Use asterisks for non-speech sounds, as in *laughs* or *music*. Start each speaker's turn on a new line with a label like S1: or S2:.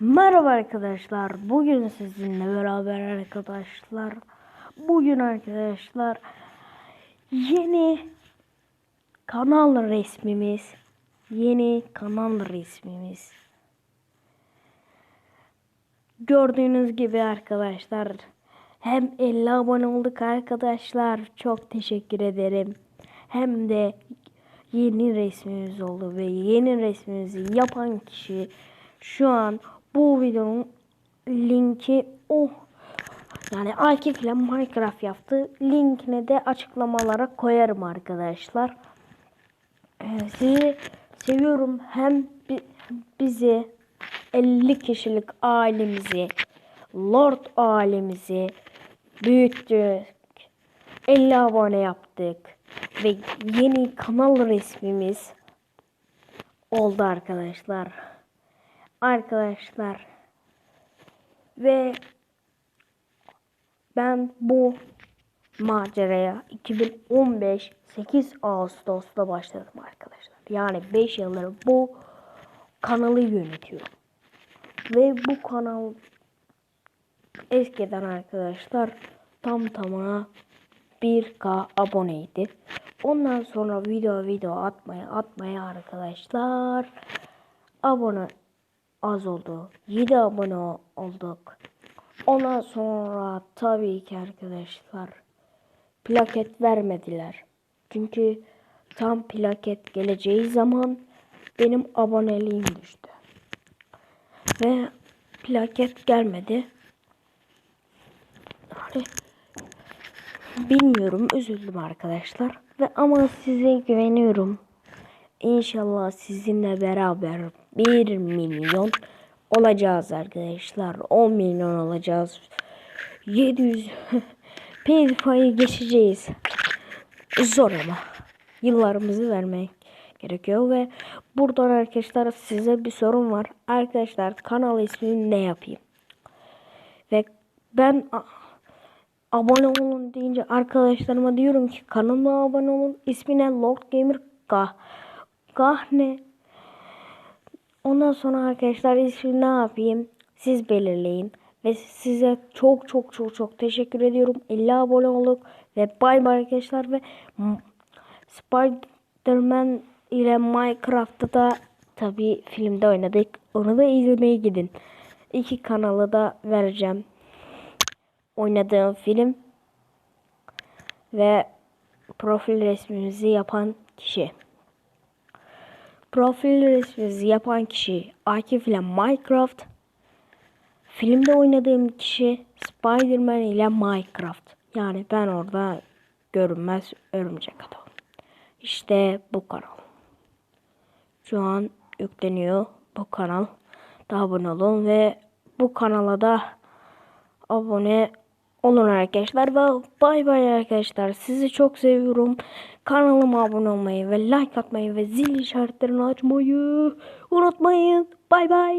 S1: Merhaba arkadaşlar. Bugün sizinle beraber arkadaşlar. Bugün arkadaşlar yeni kanal resmimiz, yeni kanal resmimiz. Gördüğünüz gibi arkadaşlar hem 50 abone olduk arkadaşlar. Çok teşekkür ederim. Hem de yeni resmimiz oldu ve yeni resmimizi yapan kişi şu an bu videonun linki o yani Akif ile Minecraft yaptı. Linkini de açıklamalara koyarım arkadaşlar. Ee, sizi seviyorum. Hem bi- bizi 50 kişilik ailemizi, Lord ailemizi büyüttük. 50 abone yaptık. Ve yeni kanal resmimiz oldu arkadaşlar. Arkadaşlar. Ve ben bu maceraya 2015 8 Ağustos'ta başladım arkadaşlar. Yani 5 yıldır bu kanalı yönetiyorum. Ve bu kanal eskiden arkadaşlar tam tamına 1K aboneydi. Ondan sonra video video atmaya atmaya arkadaşlar abone az oldu. 7 abone olduk. Ondan sonra tabii ki arkadaşlar plaket vermediler. Çünkü tam plaket geleceği zaman benim aboneliğim düştü. Ve plaket gelmedi. Yani bilmiyorum üzüldüm arkadaşlar. Ve ama size güveniyorum. İnşallah sizinle beraber 1 milyon olacağız arkadaşlar. 10 milyon olacağız. 700 *laughs* PewDiePie'yi geçeceğiz. Zor ama. Yıllarımızı vermek gerekiyor ve buradan arkadaşlar size bir sorun var. Arkadaşlar kanal ismini ne yapayım? Ve ben abone olun deyince arkadaşlarıma diyorum ki kanalıma abone olun. İsmine Lord Gamer Kah. Kah ne? Ondan sonra arkadaşlar ismini ne yapayım? Siz belirleyin. Ve size çok çok çok çok teşekkür ediyorum. 50 abone olduk. Ve bay bay arkadaşlar. Ve Spider-Man ile Minecraft'ta da tabi filmde oynadık. Onu da izlemeye gidin. İki kanalı da vereceğim. Oynadığım film ve profil resmimizi yapan kişi. Profil resmimizi yapan kişi Akif ile Minecraft. Filmde oynadığım kişi Spider-Man ile Minecraft. Yani ben orada görünmez örümcek adam. İşte bu kanal. Şu an yükleniyor bu kanal. Da abone olun ve bu kanala da abone olun arkadaşlar. Ve bay bay arkadaşlar. Sizi çok seviyorum. Kanalıma abone olmayı ve like atmayı ve zil işaretlerini açmayı unutmayın. Bay bay.